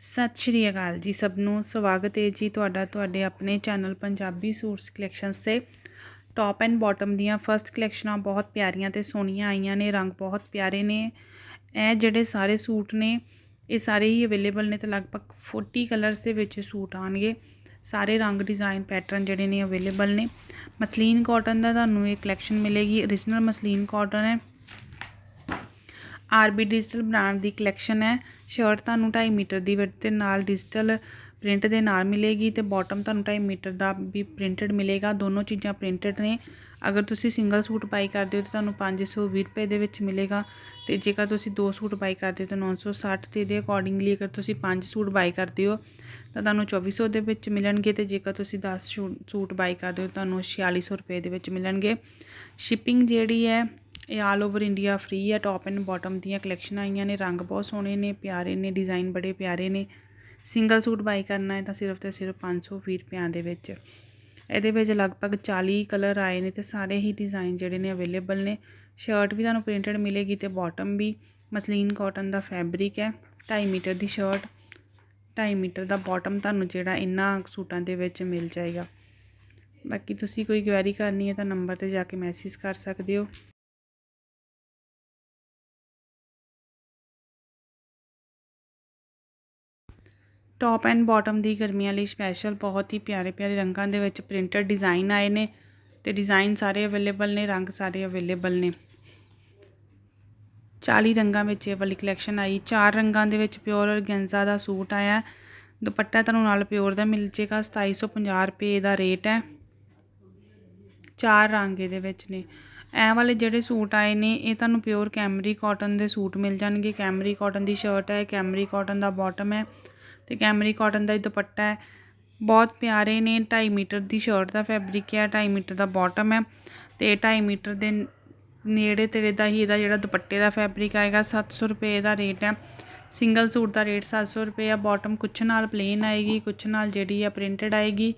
ਸਤਿ ਸ਼੍ਰੀ ਅਕਾਲ ਜੀ ਸਭ ਨੂੰ। ਸਵਾਗਤ ਹੈ ਜੀ ਤੁਹਾਡਾ ਤੁਹਾਡੇ ਆਪਣੇ ਚੈਨਲ ਪੰਜਾਬੀ ਸੂਟਸ ਕਲੈਕਸ਼ਨਸ ਤੇ। ਟੌਪ ਐਂਡ ਬਾਟਮ ਦੀਆਂ ਫਰਸਟ ਕਲੈਕਸ਼ਨਾਂ ਬਹੁਤ ਪਿਆਰੀਆਂ ਤੇ ਸੋਹਣੀਆਂ ਆਈਆਂ ਨੇ, ਰੰਗ ਬਹੁਤ ਪਿਆਰੇ ਨੇ। ਇਹ ਜਿਹੜੇ ਸਾਰੇ ਸੂਟ ਨੇ, ਇਹ ਸਾਰੇ ਹੀ ਅਵੇਲੇਬਲ ਨੇ ਤੇ ਲਗਭਗ 40 ਕਲਰਸ ਦੇ ਵਿੱਚ ਸੂਟ ਆਣਗੇ ਸਾਰੇ ਰੰਗ ਡਿਜ਼ਾਈਨ ਪੈਟਰਨ ਜਿਹੜੇ ਨੇ ਅਵੇਲੇਬਲ ਨੇ। ਮਸਲੀਨ ਕਾਟਨ ਦਾ ਤੁਹਾਨੂੰ ਇਹ ਕਲੈਕਸ਼ਨ ਮਿਲੇਗੀ। origignal ਮਸਲੀਨ ਕਾਟਨ ਹੈ। ਆਰਬੀ ਡਿਜੀਟਲ ਬ੍ਰਾਂਡ ਦੀ ਕਲੈਕਸ਼ਨ ਹੈ। ਸ਼ਰਟ ਤੁਹਾਨੂੰ 2.5 ਮੀਟਰ ਦੀ ਵਿੱਥ ਦੇ ਨਾਲ ਡਿਜੀਟਲ ਪ੍ਰਿੰਟ ਦੇ ਨਾਲ ਮਿਲੇਗੀ ਤੇ ਬਾਟਮ ਤੁਹਾਨੂੰ 2.5 ਮੀਟਰ ਦਾ ਵੀ ਪ੍ਰਿੰਟਡ ਮਿਲੇਗਾ। ਦੋਨੋਂ ਚੀਜ਼ਾਂ ਪ੍ਰਿੰਟਡ ਨੇ। ਅਗਰ ਤੁਸੀਂ ਸਿੰਗਲ ਸੂਟ ਬਾਈ ਕਰਦੇ ਹੋ ਤਾਂ ਤੁਹਾਨੂੰ 520 ਰੁਪਏ ਦੇ ਵਿੱਚ ਮਿਲੇਗਾ ਤੇ ਜੇਕਰ ਤੁਸੀਂ ਦੋ ਸੂਟ ਬਾਈ ਕਰਦੇ ਹੋ ਤਾਂ 960 ਤੇ ਦੇ ਅਕੋਰਡਿੰਗਲੀ ਅਗਰ ਤੁਸੀਂ ਪੰਜ ਸੂਟ ਬਾਈ ਕਰਦੇ ਹੋ ਤਾਂ ਤੁਹਾਨੂੰ 2400 ਦੇ ਵਿੱਚ ਮਿਲਣਗੇ ਤੇ ਜੇਕਰ ਤੁਸੀਂ 10 ਸੂਟ ਬਾਈ ਕਰਦੇ ਹੋ ਤੁਹਾਨੂੰ 4600 ਰੁਪਏ ਦੇ ਵਿੱਚ ਮਿਲਣਗੇ। ਸ਼ਿਪਿੰਗ ਜਿਹੜੀ ਹੈ ਇਹ ਆਲ ਓਵਰ ਇੰਡੀਆ ਫ੍ਰੀ ਹੈ ਟੌਪ ਐਂਡ ਬਾਟਮ ਦੀਆਂ ਕਲੈਕਸ਼ਨ ਆਈਆਂ ਨੇ, ਰੰਗ ਬਹੁਤ ਸੋਹਣੇ ਨੇ, ਪਿਆਰੇ ਨੇ ਡਿਜ਼ਾਈਨ ਬੜੇ ਪਿਆਰੇ ਨੇ। ਸਿੰਗਲ ਸੂਟ ਬਾਈ ਕਰਨਾ ਹੈ ਤਾਂ ਸਿਰਫ ਤੇ ਸਿਰਫ 520 ਰੁਪਿਆਂ ਦੇ ਵਿੱਚ। ਇਹਦੇ ਵਿੱਚ ਲਗਭਗ 40 ਕਲਰ ਆਏ ਨੇ ਤੇ ਸਾਰੇ ਹੀ ਡਿਜ਼ਾਈਨ ਜਿਹੜੇ ਨੇ ਅਵੇਲੇਬਲ ਨੇ। ਸ਼ਰਟ ਵੀ ਤੁਹਾਨੂੰ ਪ੍ਰਿੰਟਡ ਮਿਲੇਗੀ ਤੇ ਬਾਟਮ ਵੀ। ਮਸਲੀਨ ਕਾਟਨ ਦਾ ਫੈਬਰਿਕ ਹੈ 2.5 ਮੀਟਰ ਦੀ ਸ਼ਰਟ 2.5 ਮੀਟਰ ਦਾ ਬਾਟਮ ਤੁਹਾਨੂੰ ਜਿਹੜਾ ਇਨ੍ਹਾਂ ਸੂਟਾਂ ਦੇ ਵਿੱਚ ਮਿਲ ਜਾਏਗਾ। ਬਾਕੀ ਤੁਸੀਂ ਕੋਈ ਕੁਐਰੀ ਕਰਨੀ ਹੈ ਤਾਂ ਨੰਬਰ ਤੇ ਜਾ ਕੇ ਮੈਸੇਜ ਕਰ ਸਕਦੇ ਹੋ। ਟੌਪ ਐਂਡ ਬਾਟਮ ਦੀ ਗਰਮੀਆਂ ਲਈ ਸਪੈਸ਼ਲ ਬਹੁਤ ਹੀ ਪਿਆਰੇ ਪਿਆਰੇ ਰੰਗਾਂ ਦੇ ਵਿੱਚ ਪ੍ਰਿੰਟਡ ਡਿਜ਼ਾਈਨ ਆਏ ਨੇ ਤੇ ਡਿਜ਼ਾਈਨ ਸਾਰੇ ਅਵੇਲੇਬਲ ਨੇ, ਰੰਗ ਸਾਰੇ ਅਵੇਲੇਬਲ ਨੇ। 40 ਰੰਗਾਂ ਵਿੱਚ ਇਹ ਵਾਲੀ ਕਲੈਕਸ਼ਨ ਆਈ। ਚਾਰ ਰੰਗਾਂ ਦੇ ਵਿੱਚ ਪਿਓਰ ਔਰਗੈਂਜ਼ਾ ਦਾ ਸੂਟ ਆਇਆ। ਦੁਪੱਟਾ ਤੁਹਾਨੂੰ ਨਾਲ ਪਿਓਰ ਦਾ ਮਿਲ ਜੇਗਾ 2750 ਰੁਪਏ ਦਾ ਰੇਟ ਹੈ। ਚਾਰ ਰੰਗ ਇਹਦੇ ਵਿੱਚ ਨੇ। ਐ ਵਾਲੇ ਜਿਹੜੇ ਸੂਟ ਆਏ ਨੇ, ਇਹ ਤੁਹਾਨੂੰ ਪਿਓਰ ਕੈਮਰੀ ਕਾਟਨ ਦੇ ਸੂਟ ਮਿਲ ਜਾਣਗੇ। ਕੈਮਰੀ ਕਾਟਨ ਦੀ ਸ਼ਰਟ ਹੈ ਕੈਮਰੀ ਕਾਟਨ ਦਾ ਬਾਟਮ ਹੈ। ਤੇ ਕੈਮਰੀ ਕਾਟਨ ਦਾ ਹੀ ਦੁਪੱਟਾ ਹੈ। ਬਹੁਤ ਪਿਆਰੇ ਨੇ 2.5 ਮੀਟਰ ਦੀ ਸ਼ਰਟ ਦਾ ਫੈਬਰਿਕ ਹੈ 2.5 ਮੀਟਰ ਦਾ ਬਾਟਮ ਹੈ ਤੇ 2.5 ਮੀਟਰ ਦੇ ਨੇੜੇ ਤੇੜੇ ਦਾ ਹੀ ਇਹਦਾ ਜਿਹੜਾ ਦੁਪੱਟੇ ਦਾ ਫੈਬਰਿਕ ਆਏਗਾ 700 ਰੁਪਏ ਦਾ ਰੇਟ ਹੈ। ਸਿੰਗਲ ਸੂਟ ਦਾ ਰੇਟ 700 ਰੁਪਏ ਆ ਬਾਟਮ ਕੁਛ ਨਾਲ ਪਲੇਨ ਆਏਗੀ, ਕੁਛ ਨਾਲ ਜਿਹੜੀ ਆ ਪ੍ਰਿੰਟਡ ਆਏਗੀ।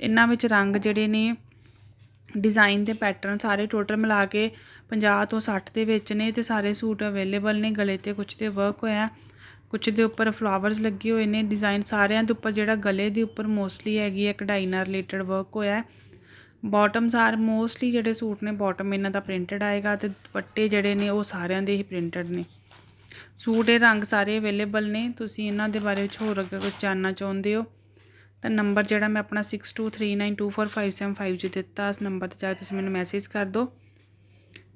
ਇਹਨਾਂ ਵਿੱਚ ਰੰਗ ਜਿਹੜੇ ਨੇ ਡਿਜ਼ਾਈਨ ਦੇ ਪੈਟਰਨ ਸਾਰੇ ਟੋਟਲ ਮਿਲਾ ਕੇ 50 ਤੋਂ 60 ਦੇ ਵਿੱਚ ਨੇ ਤੇ ਸਾਰੇ ਸੂਟ ਅਵੇਲੇਬਲ ਨੇ, ਗਲੇ ਤੇ ਕੁਛ ਤੇ ਵਰਕ ਹੋਇਆ। ਕੁਛ ਦੇ ਉੱਪਰ ਫਲਾਵਰਸ ਲੱਗੇ ਹੋਏ ਨੇ ਡਿਜ਼ਾਈਨ ਸਾਰਿਆਂ ਦੇ ਉੱਪਰ, ਜਿਹੜਾ ਗਲੇ ਦੇ ਉੱਪਰ ਮੋਸਟਲੀ ਹੈਗੀ ਹੈ ਕਢਾਈ ਨਾਲ ਰਿਲੇਟਡ ਵਰਕ ਹੋਇਆ ਬਾਟਮ ਸਾਰ ਮੋਸਟਲੀ ਜਿਹੜੇ ਸੂਟ ਨੇ ਬਾਟਮ ਇਹਨਾਂ ਦਾ ਪ੍ਰਿੰਟਡ ਆਏਗਾ ਤੇ ਦੁਪੱਟੇ ਜਿਹੜੇ ਨੇ ਉਹ ਸਾਰਿਆਂ ਦੇ ਹੀ ਪ੍ਰਿੰਟਡ ਨੇ। ਸੂਟ ਇਹ ਰੰਗ ਸਾਰੇ ਅਵੇਲੇਬਲ ਨੇ, ਤੁਸੀਂ ਇਹਨਾਂ ਦੇ ਬਾਰੇ ਵਿੱਚ ਹੋਰ ਅੱਗੇ ਕੁਝ ਜਾਣਨਾ ਚਾਹੁੰਦੇ ਹੋ, ਤਾਂ ਨੰਬਰ ਜਿਹੜਾ ਮੈਂ ਆਪਣਾ 6239245755 'ਚ ਦਿੱਤਾ, ਇਸ ਨੰਬਰ ਤੇ ਜਾ ਤੁਸੀਂ ਮੈਨੂੰ ਮੈਸੇਜ ਕਰ ਦਿਓ।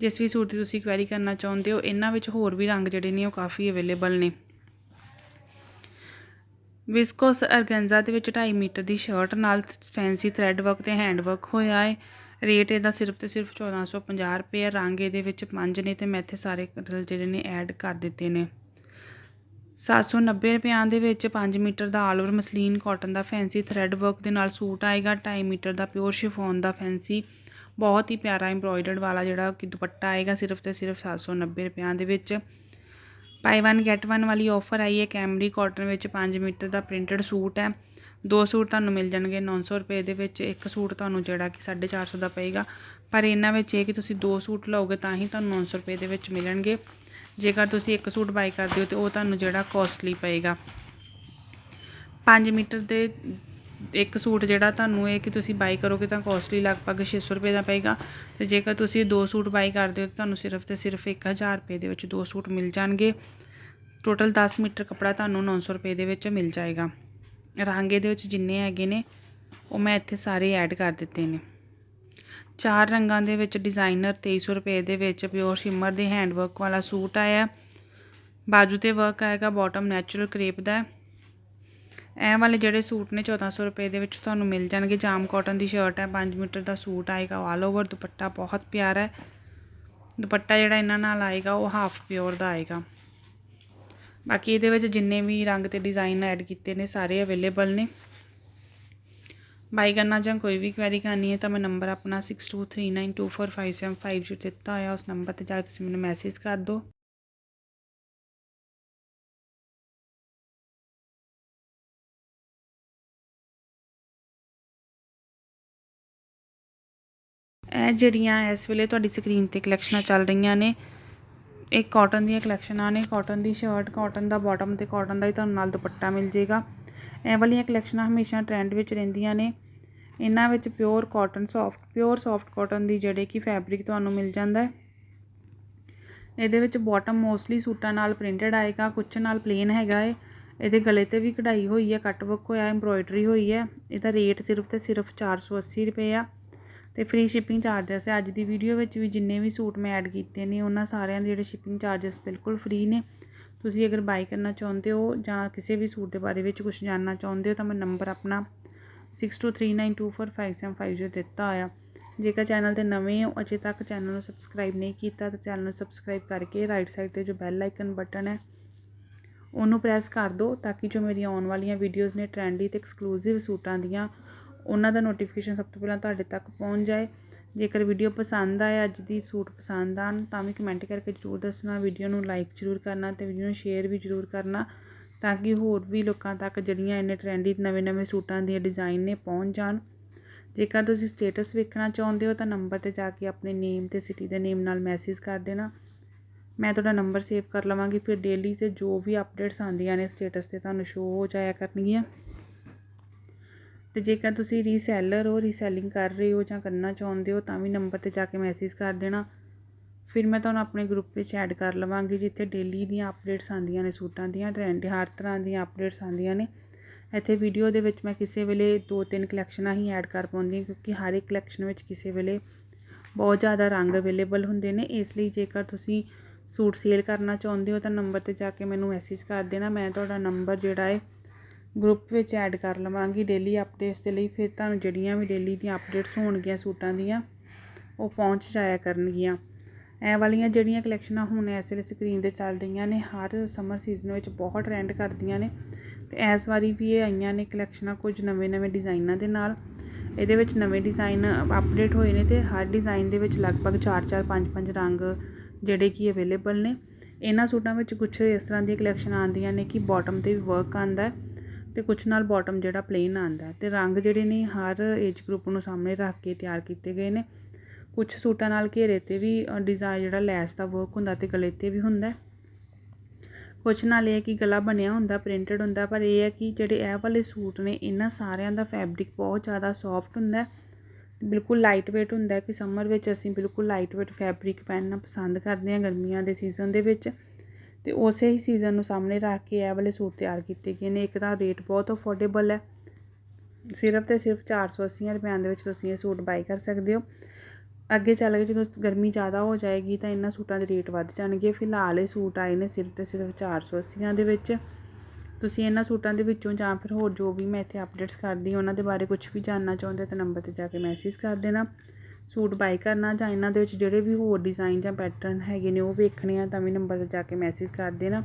ਜਿਸ ਵੀ ਸੂਟ ਦੀ ਤੁਸੀਂ ਕੁਐਰੀ ਕਰਨਾ ਚਾਹੁੰਦੇ ਹੋ, ਇਹਨਾਂ ਵਿੱਚ ਹੋਰ ਵੀ ਰੰਗ ਜਿਹੜੇ ਨੇ ਉਹ ਕਾਫੀ ਅਵੇਲੇਬਲ ਨੇ। ਵਿਸਕੋਸ ਅਰਗੈਂਜ਼ਾ ਦੇ ਵਿੱਚ 2.5 ਮੀਟਰ ਦੀ ਸ਼ਰਟ ਨਾਲ ਫੈਂਸੀ ਥ੍ਰੈਡ ਵਰਕ ਤੇ ਹੈਂਡ ਵਰਕ ਹੋਇਆ ਹੈ ਰੇਟ ਇਹਦਾ ਸਿਰਫ ਤੇ ਸਿਰਫ 1450 ਰੁਪਏ। ਰੰਗ ਇਹਦੇ ਵਿੱਚ ਪੰਜ ਨੇ ਤੇ ਮੈਂ ਇੱਥੇ ਸਾਰੇ ਕਲਰ ਜਿਹੜੇ ਨੇ ਐਡ ਕਰ ਦਿੱਤੇ ਨੇ। 790 ਰੁਪਿਆਂ ਦੇ ਵਿੱਚ 5 ਮੀਟਰ ਦਾ ਆਲ ਓਵਰ ਮਸਲੀਨ ਕਾਟਨ ਦਾ ਫੈਂਸੀ ਥ੍ਰੈਡ ਵਰਕ ਦੇ ਨਾਲ ਸੂਟ ਆਏਗਾ। 2.5 ਮੀਟਰ ਦਾ ਪਿਓਰ ਸ਼ਿਫੋਨ ਦਾ ਫੈਂਸੀ। ਬਹੁਤ ਹੀ ਪਿਆਰਾ ਐਮਬ੍ਰੋਇਡਰਡ ਵਾਲਾ ਜਿਹੜਾ ਕਿ ਦੁਪੱਟਾ ਆਏਗਾ ਸਿਰਫ ਤੇ ਸਿਰਫ 790 ਰੁਪਿਆਂ ਦੇ ਵਿੱਚ। ਬਾਏ 1 ਗੈਟ 1 ਵਾਲੀ ਆਫਰ ਆਈ ਹੈ ਕੈਮਰੀ ਕਾਟਨ ਵਿੱਚ 5 ਮੀਟਰ ਦਾ ਪ੍ਰਿੰਟਡ ਸੂਟ ਹੈ। ਦੋ ਸੂਟ ਤੁਹਾਨੂੰ ਮਿਲ ਜਾਣਗੇ 900 ਰੁਪਏ ਦੇ ਵਿੱਚ, ਇੱਕ ਸੂਟ ਤੁਹਾਨੂੰ ਜਿਹੜਾ ਕਿ 450 ਦਾ ਪਏਗਾ। ਪਰ ਇਹਨਾਂ ਵਿੱਚ ਇਹ ਕਿ ਤੁਸੀਂ ਦੋ ਸੂਟ ਲਓਗੇ ਤਾਂ ਹੀ ਤੁਹਾਨੂੰ 900 ਰੁਪਏ ਦੇ ਵਿੱਚ ਮਿਲਣਗੇ। ਜੇਕਰ ਤੁਸੀਂ ਇੱਕ ਸੂਟ ਬਾਈ ਕਰਦੇ ਹੋ ਤੇ ਉਹ ਤੁਹਾਨੂੰ ਜਿਹੜਾ ਕੋਸਟਲੀ ਪਏਗਾ। 5 ਮੀਟਰ ਦੇ ਇੱਕ ਸੂਟ ਜਿਹੜਾ ਤੁਹਾਨੂੰ ਇਹ ਕਿ ਤੁਸੀਂ ਬਾਈ ਕਰੋਗੇ ਤਾਂ ਕੋਸਟਲੀ ਲਗਭਗ 600 ਰੁਪਏ ਦਾ ਪਏਗਾ ਤੇ ਜੇਕਰ ਤੁਸੀਂ ਦੋ ਸੂਟ ਬਾਈ ਕਰਦੇ ਹੋ ਤਾਂ ਤੁਹਾਨੂੰ ਸਿਰਫ ਤੇ ਸਿਰਫ 1000 ਰੁਪਏ ਦੇ ਵਿੱਚ ਦੋ ਸੂਟ ਮਿਲ ਜਾਣਗੇ। ਟੋਟਲ 10 ਮੀਟਰ ਕੱਪੜਾ ਤੁਹਾਨੂੰ 900 ਰੁਪਏ ਦੇ ਵਿੱਚ ਮਿਲ ਜਾਏਗਾ। ਰਹਾਂਗੇ ਦੇ ਵਿੱਚ ਜਿੰਨੇ ਹੈਗੇ ਨੇ, ਉਹ ਮੈਂ ਇੱਥੇ ਸਾਰੇ ਐਡ ਕਰ ਦਿੱਤੇ ਨੇ। ਚਾਰ ਰੰਗਾਂ ਦੇ ਵਿੱਚ ਡਿਜ਼ਾਈਨਰ 2300 ਰੁਪਏ ਦੇ ਵਿੱਚ ਪਿਓਰ ਸ਼ਿਮਰ ਦੇ ਹੈਂਡਵਰਕ ਵਾਲਾ ਸੂਟ ਆਇਆ। ਬਾਜੂ ਤੇ ਵਰਕ ਆਏਗਾ ਬਾਟਮ ਨੈਚੁਰਲ ਕ੍ਰੇਪ ਦਾ। ਐ ਵਾਲੇ ਜਿਹੜੇ ਸੂਟ ਨੇ 1400 ਰੁਪਏ ਦੇ ਵਿੱਚ ਤੁਹਾਨੂੰ ਮਿਲ ਜਾਣਗੇ। ਜਾਮ ਕਾਟਨ ਦੀ ਸ਼ਰਟ ਹੈ 5 ਮੀਟਰ ਦਾ ਸੂਟ ਆਏਗਾ ਆਲ ਓਵਰ ਦੁਪੱਟਾ ਬਹੁਤ ਪਿਆਰਾ ਹੈ। ਦੁਪੱਟਾ ਜਿਹੜਾ ਇਹਨਾਂ ਨਾਲ ਆਏਗਾ, ਉਹ ਹਾਫ ਪਿਓਰ ਦਾ ਆਏਗਾ। ਬਾਕੀ ਇਹਦੇ ਵਿੱਚ ਜਿੰਨੇ ਵੀ ਰੰਗ ਤੇ ਡਿਜ਼ਾਈਨ ਐਡ ਕੀਤੇ ਨੇ, ਸਾਰੇ ਅਵੇਲੇਬਲ ਨੇ। ਬਾਈ ਕਰਨਾ ਜਾਂ ਕੋਈ ਵੀ ਕੁਐਰੀ ਕਰਨੀ ਹੈ ਤਾਂ ਮੈਂ ਨੰਬਰ ਆਪਣਾ 6239245755 ਦਿੱਤਾ ਹੋਇਆ ਉਸ ਨੰਬਰ ਤੇ ਜਾ ਕੇ ਤੁਸੀਂ ਮੈਨੂੰ ਮੈਸੇਜ ਕਰ ਦਿਓ। ਇਹ ਜਿਹੜੀਆਂ ਇਸ ਵੇਲੇ ਤੁਹਾਡੀ ਸਕਰੀਨ ਤੇ ਕਲੈਕਸ਼ਨਾਂ ਚੱਲ ਰਹੀਆਂ ਨੇ, ਇਹ ਕਾਟਨ ਦੀਆਂ ਕਲੈਕਸ਼ਨਾਂ ਨੇ ਕਾਟਨ ਦੀ ਸ਼ਰਟ ਕਾਟਨ ਦਾ ਬਾਟਮ ਤੇ ਕਾਟਨ ਦਾ ਹੀ ਤੁਹਾਨੂੰ ਨਾਲ ਦੁਪੱਟਾ ਮਿਲ ਜੇਗਾ ਇਹ ਵਾਲੀਆਂ ਕਲੈਕਸ਼ਨਾਂ ਹਮੇਸ਼ਾ ਟ੍ਰੈਂਡ ਵਿੱਚ ਰਹਿੰਦੀਆਂ ਨੇ। ਇਹਨਾਂ ਵਿੱਚ pure cotton soft pure soft cotton ਦੀ ਜਿਹੜੇ ਕਿ ਫੈਬਰਿਕ ਤੁਹਾਨੂੰ ਮਿਲ ਜਾਂਦਾ ਹੈ। ਇਹਦੇ ਵਿੱਚ ਬਾਟਮ ਮੋਸਟਲੀ ਸੂਟਾਂ ਨਾਲ ਪ੍ਰਿੰਟਡ ਆਏਗਾ, ਕੁਛ ਨਾਲ ਪਲੇਨ ਹੈਗਾ ਏ ਇਹਦੇ ਗਲੇ ਤੇ ਵੀ ਕਢਾਈ ਹੋਈ ਹੈ ਕੱਟ ਵਰਕ ਹੋਇਆ ਐਮਬ੍ਰੋਇਡਰੀ ਹੋਈ ਹੈ। ਇਹਦਾ ਰੇਟ ਸਿਰਫ ਤੇ ਸਿਰਫ 480 ਰੁਪਏ ਆ। ਅਤੇ ਫਰੀ ਸ਼ਿਪਿੰਗ ਚਾਰਜਸ ਹੈ। ਅੱਜ ਦੀ ਵੀਡੀਓ ਵਿੱਚ ਵੀ ਜਿੰਨੇ ਵੀ ਸੂਟ ਮੈਂ ਐਡ ਕੀਤੇ ਨੇ, ਉਹਨਾਂ ਸਾਰਿਆਂ ਦੇ ਜਿਹੜੇ ਸ਼ਿਪਿੰਗ ਚਾਰਜਸ ਬਿਲਕੁਲ ਫਰੀ ਨੇ। ਤੁਸੀਂ ਅਗਰ ਬਾਈ ਕਰਨਾ ਚਾਹੁੰਦੇ ਹੋ ਜਾਂ ਕਿਸੇ ਵੀ ਸੂਟ ਦੇ ਬਾਰੇ ਵਿੱਚ ਕੁਝ ਜਾਣਨਾ ਚਾਹੁੰਦੇ ਹੋ ਤਾਂ ਮੈਂ ਨੰਬਰ ਆਪਣਾ 6239245750 ਦਿੱਤਾ ਹੋਇਆ। ਜੇਕਰ ਚੈਨਲ ਤੇ ਨਵੇਂ ਹੋ, ਅਜੇ ਤੱਕ ਚੈਨਲ ਨੂੰ ਸਬਸਕ੍ਰਾਈਬ ਨਹੀਂ ਕੀਤਾ ਤਾਂ ਚੈਨਲ ਨੂੰ ਸਬਸਕ੍ਰਾਈਬ ਕਰਕੇ ਰਾਈਟ ਸਾਈਡ ਤੇ ਜੋ ਬੈਲ ਆਈਕਨ ਬਟਨ ਹੈ, ਉਹਨੂੰ ਪ੍ਰੈਸ ਕਰ ਦਿਓ ਤਾਂ ਕਿ ਜੋ ਮੇਰੀਆਂ ਆਉਣ ਵਾਲੀਆਂ ਵੀਡੀਓਜ਼ ਨੇ ਟ੍ਰੈਂਡੀ ਤੇ ਐਕਸਕਲੂਸਿਵ ਸੂਟਾਂ ਦੀਆਂ ਉਹਨਾਂ ਦਾ ਨੋਟੀਫਿਕੇਸ਼ਨ ਸਭ ਤੋਂ ਪਹਿਲਾਂ ਤੁਹਾਡੇ ਤੱਕ ਪਹੁੰਚ ਜਾਏ। ਜੇਕਰ ਵੀਡੀਓ ਪਸੰਦ ਆਏ, ਅੱਜ ਦੀ ਸੂਟ ਪਸੰਦ ਆਉਣ, ਤਾਂ ਵੀ ਕਮੈਂਟ ਕਰਕੇ ਜਰੂਰ ਦੱਸਣਾ ਵੀਡੀਓ ਨੂੰ ਲਾਈਕ ਜਰੂਰ ਕਰਨਾ ਅਤੇ ਵੀਡੀਓ ਨੂੰ ਸ਼ੇਅਰ ਵੀ ਜਰੂਰ ਕਰਨਾ ਤਾਂ ਕਿ ਹੋਰ ਵੀ ਲੋਕਾਂ ਤੱਕ ਜਿਹੜੀਆਂ ਇੰਨੇ ਟ੍ਰੈਂਡੀ ਨਵੇਂ-ਨਵੇਂ ਸੂਟਾਂ ਦੀਆਂ ਡਿਜ਼ਾਈਨ ਨੇ ਪਹੁੰਚ ਜਾਣ। ਜੇਕਰ ਤੁਸੀਂ ਸਟੇਟਸ ਵੇਖਣਾ ਚਾਹੁੰਦੇ ਹੋ ਤਾਂ ਨੰਬਰ ਤੇ ਜਾ ਕੇ ਆਪਣੇ ਨੇਮ ਤੇ ਸਿਟੀ ਦੇ ਨੇਮ ਨਾਲ ਮੈਸੇਜ ਕਰ ਦੇਣਾ। ਮੈਂ ਤੁਹਾਡਾ ਨੰਬਰ ਸੇਵ ਕਰ ਲਵਾਂਗੀ, ਫਿਰ ਡੇਲੀ ਤੇ ਜੋ ਵੀ ਅਪਡੇਟਸ ਆਉਂਦੀਆਂ ਨੇ ਸਟੇਟਸ ਤੇ ਤੁਹਾਨੂੰ ਸ਼ੋ ਹੋ ਜਾਇਆ ਕਰਨਗੀਆਂ। ਅਤੇ ਜੇਕਰ ਤੁਸੀਂ ਰੀਸੈਲਰ ਹੋ ਰੀਸੈਲਿੰਗ ਕਰ ਰਹੇ ਹੋ ਜਾਂ ਕਰਨਾ ਚਾਹੁੰਦੇ ਹੋ, ਤਾਂ ਵੀ ਨੰਬਰ ਤੇ ਜਾ ਕੇ ਮੈਸੇਜ ਕਰ ਦੇਣਾ। ਫਿਰ ਮੈਂ ਤੁਹਾਨੂੰ ਆਪਣੇ ਗਰੁੱਪ ਵਿੱਚ ਐਡ ਕਰ ਲਵਾਂਗੀ, ਜਿੱਥੇ ਡੇਲੀ ਦੀਆਂ ਅਪਡੇਟਸ ਆਉਂਦੀਆਂ ਨੇ, ਸੂਟਾਂ ਦੀਆਂ ਟ੍ਰੈਂਡ ਹਰ ਤਰ੍ਹਾਂ ਦੀਆਂ ਅਪਡੇਟਸ ਆਉਂਦੀਆਂ ਨੇ। ਇੱਥੇ ਵੀਡੀਓ ਦੇ ਵਿੱਚ ਮੈਂ ਕਿਸੇ ਵੇਲੇ ਦੋ ਤਿੰਨ ਕਲੈਕਸ਼ਨਾਂ ਹੀ ਐਡ ਕਰ ਪਾਉਂਦੀ ਹਾਂ, ਕਿਉਂਕਿ ਹਰ ਇੱਕ ਕਲੈਕਸ਼ਨ ਵਿੱਚ ਕਿਸੇ ਵੇਲੇ ਬਹੁਤ ਜ਼ਿਆਦਾ ਰੰਗ ਅਵੇਲੇਬਲ ਹੁੰਦੇ ਨੇ। ਇਸ ਲਈ ਜੇਕਰ ਤੁਸੀਂ ਸੂਟ ਸੇਲ ਕਰਨਾ ਚਾਹੁੰਦੇ ਹੋ, ਤਾਂ ਨੰਬਰ ਤੇ ਜਾ ਕੇ ਮੈਨੂੰ ਮੈਸੇਜ ਕਰ ਦੇਣਾ। ਮੈਂ ਤੁਹਾਡਾ ਨੰਬਰ ਜਿਹੜਾ ਹੈ ਗਰੁੱਪ ਵਿੱਚ ਐਡ ਕਰ ਲਵਾਂਗੀ ਡੇਲੀ ਅਪਡੇਟਸ ਦੇ ਲਈ, ਫਿਰ ਤੁਹਾਨੂੰ ਜਿਹੜੀਆਂ ਵੀ ਡੇਲੀ ਦੀਆਂ ਅਪਡੇਟਸ ਹੋਣਗੀਆਂ ਸੂਟਾਂ ਦੀਆਂ, ਉਹ ਪਹੁੰਚ ਜਾਇਆ ਕਰਨਗੀਆਂ। ਇਹ ਵਾਲੀਆਂ ਜਿਹੜੀਆਂ ਕਲੈਕਸ਼ਨਾਂ ਹੁਣ ਇਸ ਵੇਲੇ ਸਕਰੀਨ ਤੇ ਚੱਲ ਰਹੀਆਂ ਨੇ, ਹਰ ਸਮਰ ਸੀਜ਼ਨ ਵਿੱਚ ਬਹੁਤ ਟ੍ਰੈਂਡ ਕਰਦੀਆਂ ਨੇ ਤੇ ਇਸ ਵਾਰੀ ਵੀ ਇਹ ਆਈਆਂ ਨੇ ਕਲੈਕਸ਼ਨਾਂ ਕੁਝ ਨਵੇਂ-ਨਵੇਂ ਡਿਜ਼ਾਈਨਾਂ ਦੇ ਨਾਲ। ਇਹਦੇ ਵਿੱਚ ਨਵੇਂ ਡਿਜ਼ਾਈਨ ਅਪਡੇਟ ਹੋਏ ਨੇ ਤੇ ਹਰ ਡਿਜ਼ਾਈਨ ਦੇ ਵਿੱਚ ਲਗਭਗ 4-4 5-5 ਰੰਗ ਜਿਹੜੇ ਕਿ ਅਵੇਲੇਬਲ ਨੇ। ਇਹਨਾਂ ਸੂਟਾਂ ਵਿੱਚ ਕੁਝ ਇਸ ਤਰ੍ਹਾਂ ਦੀਆਂ ਕਲੈਕਸ਼ਨ ਆਉਂਦੀਆਂ ਨੇ ਕਿ ਬਾਟਮ ਤੇ ਵੀ ਵਰਕ ਆਂਦਾ ਅਤੇ ਕੁਛ ਨਾਲ ਬੋਟਮ ਜਿਹੜਾ ਪਲੇਨ ਆਉਂਦਾ ਅਤੇ ਰੰਗ ਜਿਹੜੇ ਨੇ ਹਰ ਏਜ ਗਰੁੱਪ ਨੂੰ ਸਾਹਮਣੇ ਰੱਖ ਕੇ ਤਿਆਰ ਕੀਤੇ ਗਏ ਨੇ। ਕੁਛ ਸੂਟਾਂ ਨਾਲ ਘੇਰੇ ਤੇ ਵੀ ਡਿਜ਼ਾਈਨ ਜਿਹੜਾ ਲੈਸ ਦਾ ਵਰਕ ਹੁੰਦਾ ਅਤੇ ਗਲੇ ਤੇ ਵੀ ਹੁੰਦਾ ਕੁਛ ਨਾਲ ਇਹ ਹੈ ਕਿ ਗਲਾ ਬਣਿਆ ਹੁੰਦਾ ਪ੍ਰਿੰਟਡ ਹੁੰਦਾ, ਪਰ ਇਹ ਹੈ ਕਿ ਜਿਹੜੇ ਇਹ ਵਾਲੇ ਸੂਟ ਨੇ, ਇਹਨਾਂ ਸਾਰਿਆਂ ਦਾ ਫੈਬਰਿਕ ਬਹੁਤ ਜ਼ਿਆਦਾ ਸੌਫਟ ਹੁੰਦਾ ਬਿਲਕੁਲ ਲਾਈਟ weight ਹੁੰਦਾ ਕਿ ਸਮਰ ਵਿੱਚ ਅਸੀਂ ਬਿਲਕੁਲ ਲਾਈਟ weight ਫੈਬਰਿਕ ਪਹਿਨਣਾ ਪਸੰਦ ਕਰਦੇ ਹਾਂ ਗਰਮੀਆਂ ਦੇ ਸੀਜ਼ਨ ਦੇ ਵਿੱਚ। ਤੇ ਉਸੇ ਹੀ ਸੀਜ਼ਨ ਨੂੰ ਸਾਹਮਣੇ ਰੱਖ ਕੇ ਇਹ ਵਾਲੇ ਸੂਟ ਤਿਆਰ ਕੀਤੇ ਗਏ ਨੇ। ਇੱਕ ਤਾਂ ਰੇਟ ਬਹੁਤ ਅਫੋਰਡੇਬਲ ਹੈ। ਸਿਰਫ ਤੇ ਸਿਰਫ 480 ਰੁਪਏ ਦੇ ਵਿੱਚ ਤੁਸੀਂ ਇਹ ਸੂਟ ਬਾਈ ਕਰ ਸਕਦੇ ਹੋ। ਅੱਗੇ ਚੱਲ ਕੇ ਜਦੋਂ ਗਰਮੀ ਜ਼ਿਆਦਾ ਹੋ ਜਾਏਗੀ ਤਾਂ ਇਹਨਾਂ ਸੂਟਾਂ ਦੇ ਰੇਟ ਵੱਧ ਜਾਣਗੇ। ਫਿਲਹਾਲ ਇਹ ਸੂਟ ਆਏ ਨੇ ਸਿਰਫ ਤੇ ਸਿਰਫ 480 ਦੇ ਵਿੱਚ। ਤੁਸੀਂ ਇਹਨਾਂ ਸੂਟਾਂ ਦੇ ਵਿੱਚੋਂ ਜਾਂ ਫਿਰ ਹੋਰ ਜੋ ਵੀ ਮੈਂ ਇੱਥੇ ਅਪਡੇਟਸ ਕਰਦੀ ਉਹਨਾਂ ਦੇ ਬਾਰੇ ਕੁਝ ਵੀ ਜਾਣਨਾ ਚਾਹੁੰਦੇ ਤਾਂ ਨੰਬਰ ਤੇ ਜਾ ਕੇ ਮੈਸੇਜ ਕਰ ਦੇਣਾ। ਸੂਟ ਬਾਏ ਕਰਨਾ ਜਾਂ ਇਹਨਾਂ ਦੇ ਵਿੱਚ ਜਿਹੜੇ ਵੀ ਹੋਰ ਡਿਜ਼ਾਈਨ ਜਾਂ ਪੈਟਰਨ ਹੈਗੇ ਨੇ ਉਹ ਵੇਖਣੇ ਆ ਤਾਂ ਵੀ ਨੰਬਰ ਤੇ ਜਾ ਕੇ ਮੈਸੇਜ ਕਰ ਦੇਣਾ।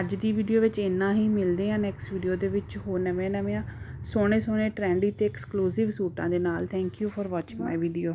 ਅੱਜ ਦੀ ਵੀਡੀਓ ਵਿੱਚ ਇੰਨਾ ਹੀ, ਮਿਲਦੇ ਆ ਨੈਕਸਟ ਵੀਡੀਓ ਦੇ ਵਿੱਚ ਹੋਰ ਨਵੇਂ ਨਵੇਂ ਸੋਹਣੇ ਸੋਹਣੇ ਟ੍ਰੈਂਡੀ ਤੇ ਐਕਸਕਲੂਸਿਵ ਸੂਟਾਂ ਦੇ ਨਾਲ। Thank you for watching my video